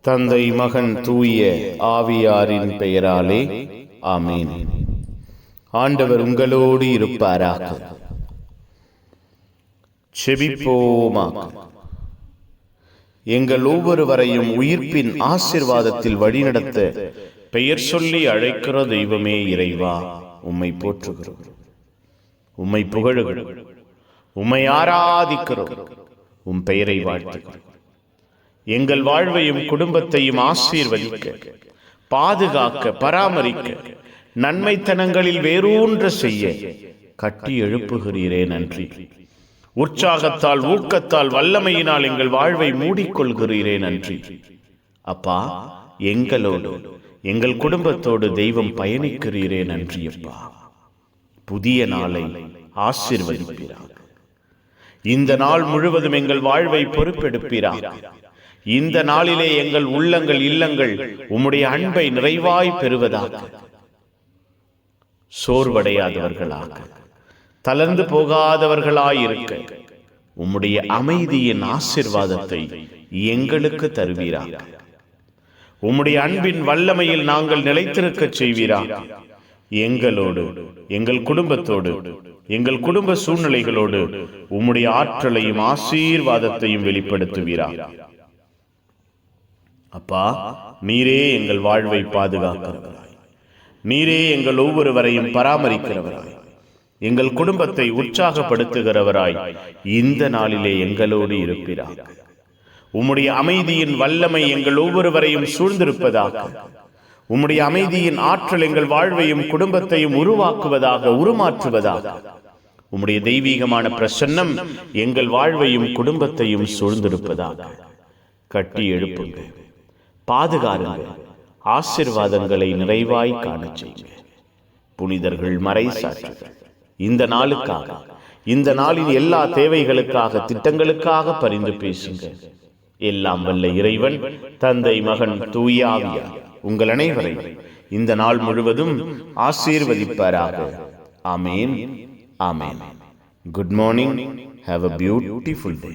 தந்தை மகன் தூய ஆவியாரின் பெயராலே ஆமீன். ஆண்டவர் உங்களோடு இருப்பாராக. செபிப்போமா. எங்கள் ஒவ்வொருவரையும் உயிர்ப்பின் ஆசிர்வாதத்தில் வழிநடத்த பெயர் சொல்லி அழைக்கிற தெய்வமே இறைவா உம்மை போற்றுகிறோம். உம்மை புகழுகிறோம். உம்மை ஆராதிக்கிறோம். உம் பெயரை வாழ்த்துகிறோம். எங்கள் வாழ்வையும் குடும்பத்தையும் ஆசீர்வதிக்க பாதுகாக்க பராமரிக்க நன்மைத்தனங்களில் வேரூன்ற செய்ய கட்டி எழுப்புகிறீரே நன்றி. உற்சாகத்தால் ஊக்கத்தால் வல்லமையினால் எங்கள் வாழ்வை மூடிக்கொள்கிறீரே நன்றி. அப்பா எங்களோடு எங்கள் குடும்பத்தோடு தெய்வம் பயணிக்கிறீரே நன்றி அப்பா புதிய நாளை ஆசீர்வதிப்பீராக. இந்த நாள் முழுவதும் எங்கள் வாழ்வை பொறுப்பெடுப்பீராக. இந்த நாளிலே எங்கள் உள்ளங்கள் இல்லங்கள் உம்முடைய அன்பை நிறைவாய் பெறுவதாக. சோர்வடையாதவர்களாக. தளர்ந்து போகாதவர்களாயிருக்க. உம்முடைய அமைதியின் ஆசிர்வாதத்தை எங்களுக்கு தருவீராக உம்முடைய அன்பின் வல்லமையில் நாங்கள் நிலைத்திருக்கச் செய்வீராக எங்களோடு எங்கள் குடும்பத்தோடு எங்கள் குடும்ப சூழ்நிலைகளோடு உம்முடைய ஆற்றலையும் ஆசீர்வாதத்தையும் வெளிப்படுத்துவீராக அப்பா நீரே எங்கள் வாழ்வை பாதுகாக்கிறவராய். நீரே எங்கள் ஒவ்வொருவரையும் பராமரிக்கிறவராய். எங்கள் குடும்பத்தை உற்சாகப்படுத்துகிறவராய் இந்த நாளிலே எங்களோடு இருப்பிறார் உம்முடைய அமைதியின் வல்லமை எங்கள் ஒவ்வொருவரையும் சூழ்ந்திருப்பதாக. உம்முடைய அமைதியின் ஆற்றல் எங்கள் வாழ்வையும் குடும்பத்தையும் உருவாக்குவதாக உருமாற்றுவதாக. உம்முடைய தெய்வீகமான பிரசன்னம் எங்கள் வாழ்வையும் குடும்பத்தையும் சூழ்ந்திருப்பதாக. கட்டி எழுப்புங்கள். பாதுகாருங்க ஆசிர்வாதங்களை நிறைவாய் காணச் செய்யுங்க புனிதர்கள் மறை சாற்றுகள் இந்த நாளுக்காக இந்த நாளின் எல்லா தேவைகளுக்காக திட்டங்களுக்காக பரிந்து பேசுங்க எல்லாம் வல்ல இறைவன் தந்தை மகன் தூயாவியா உங்கள் அனைவரை இந்த நாள் முழுவதும் ஆசீர்வதிப்பாராக. ஆமேன். ஆமேன். Good morning have a beautiful day